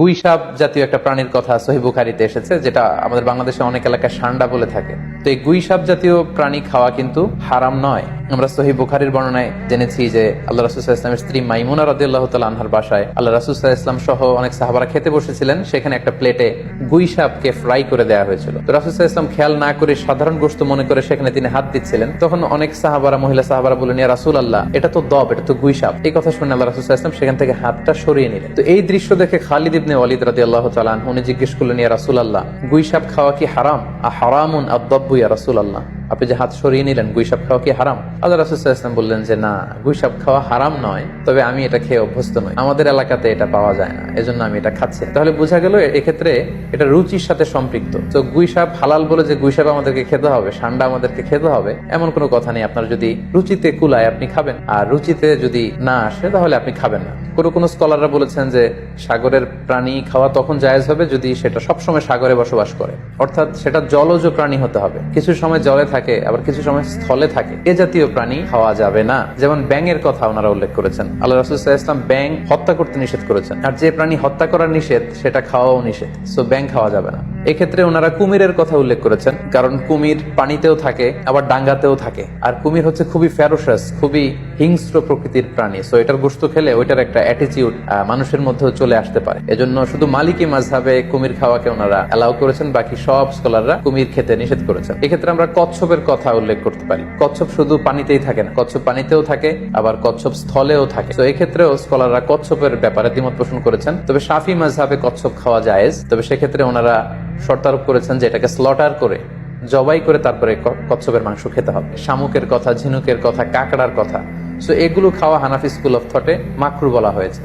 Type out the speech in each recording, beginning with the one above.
গুইসাপ জাতীয় একটা প্রাণীর কথা সহি বুখারিতে এসেছে, যেটা আমাদের বাংলাদেশে অনেক এলাকায় সান্ডা বলে থাকে। তো এই গুইসাপ জাতীয় প্রাণী খাওয়া কিন্তু হারাম নয়। আমরা সহি বুখারির বর্ণনায় জেনেছি যে আল্লাহ রাসুল্লাহ ইসলামের স্ত্রী মাইমুনা রাদিয়াল্লাহ তাল আনহার বাসায় আল্লাহ রাসুল্লাহ ইসলাম সহ অনেক সাহাবারা খেতে বসেছিলেন। সেখানে একটা প্লেটে গুইসাপকে ফ্রাই করে দেওয়া হয়েছিল। তো রাসুল্লাহ ইসলাম খেয়াল না করে সাধারণ গোস্ত মনে করে সেখানে তিনি হাত দিচ্ছিলেন। তখন অনেক সাহাবারা, মহিলা সাহাবারা বলেন ইয়া রাসুল আল্লাহ এটা তো দব, এটা তো গুইসাপ এই কথা শুনে আল্লাহ রাসুল্লাহ ইসলাম সেখান থেকে হাতটা সরিয়ে নিলেন। তো এই দৃশ্য দেখে খালিদ ইবনে ওয়ালিদ রাদি আল্লাহ তালান উনি জিজ্ঞেস করলেন, ইয়া রাসুল আল্লাহ গুইসাপ খাওয়া কি হারাম? হারামুন আদব্বু ইয়া রাসুল আল্লাহ আপনি যে হাত সরিয়ে নিলেন গুইসাপ খাওয়া কি হারাম? আল্লাহ রাসুল ইসলাম বললেন যে, না গুইসাপ খাওয়া হারাম নয়, তবে আমি এটা খেয়ে অভ্যস্ত নই। আমাদের এলাকাতে এটা পাওয়া যায় না, এজন্য আমি এটা খাচ্ছি তাহলে বোঝা গেল এক্ষেত্রে এটা রুচির সাথে সম্পৃক্ত। তো গুইসাপ হালাল বলে যে গুইসাপ আমাদেরকে খেতে হবে, সান্ডা আমাদেরকে খেতে হবে, এমন কোনো কথা নেই। আপনার যদি রুচিতে কুলায় আপনি খাবেন, আর রুচিতে যদি না আসে, তাহলে আপনি খাবেন না। কোনো কোনো স্কলাররা বলেছেন যে, সাগরের প্রাণী খাওয়া তখন জায়েজ হবে যদি সেটা সবসময় সাগরে বসবাস করে। অর্থাৎ সেটা জলজ প্রাণী হতে হবে। কিছু সময় জলে থাকে, আবার কিছু সময় স্থলে থাকে। এ জাতীয় প্রাণী খাওয়া যাবে না। যেমন ব্যাঙের কথা ওনারা উল্লেখ করেছেন। আল্লাহ রাসুল্লাহ ইসলাম ব্যাং হত্যা করতে নিষেধ করেছেন। আর যে প্রাণী হত্যা করার নিষেধ, সেটা খাওয়াও নিষেধ। সো ব্যাং খাওয়া যাবে না। এক্ষেত্রে ওনারা কুমিরের কথা উল্লেখ করেছেন, কারণ কুমির পানিতেও থাকে, আবার ডাঙ্গাতেও থাকে। আর কুমির হচ্ছে খুবই ফেরোসাস খুবই হিংস্র প্রকৃতির প্রাণী। সো এটার গোস্ত খেলে ওইটার একটা অ্যাটিটিউড মানুষের মধ্যেও চলে আসতে পারে। এজন্য শুধু মালিকি মাঝহাবে কুমির খাওয়াকে ওনারা অ্যালাউ করেছেন, বাকি সব স্কলাররা কুমির খেতে নিষেধ করেছেন। এক্ষেত্রে আমরা কচ্ছপের কথা উল্লেখ করতে পারি। কচ্ছপ শুধু পানিতেই থাকে না, কচ্ছপ পানিতেও থাকে, আবার কচ্ছপ স্থলেও থাকে। তো এক্ষেত্রেও স্কলাররা কচ্ছপের ব্যাপারে দ্বিমত পোষণ করেছেন। তবে সাফি মাঝহাবে কচ্ছপ খাওয়া জায়েজ। তবে সেক্ষেত্রে ওনারা শর্তারোপ করেছেন যে এটাকে স্লটার করে, জবাই করে তারপরে কচ্ছপের মাংস খেতে হবে। শামুকের কথা, ঝিনুকের কথা, কাঁকড়ার কথা। সো এগুলো খাওয়া হানাফি স্কুল অফ থটে মাকরু বলা হয়েছে।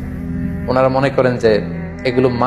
ওনারা মনে করেন যে এগুলো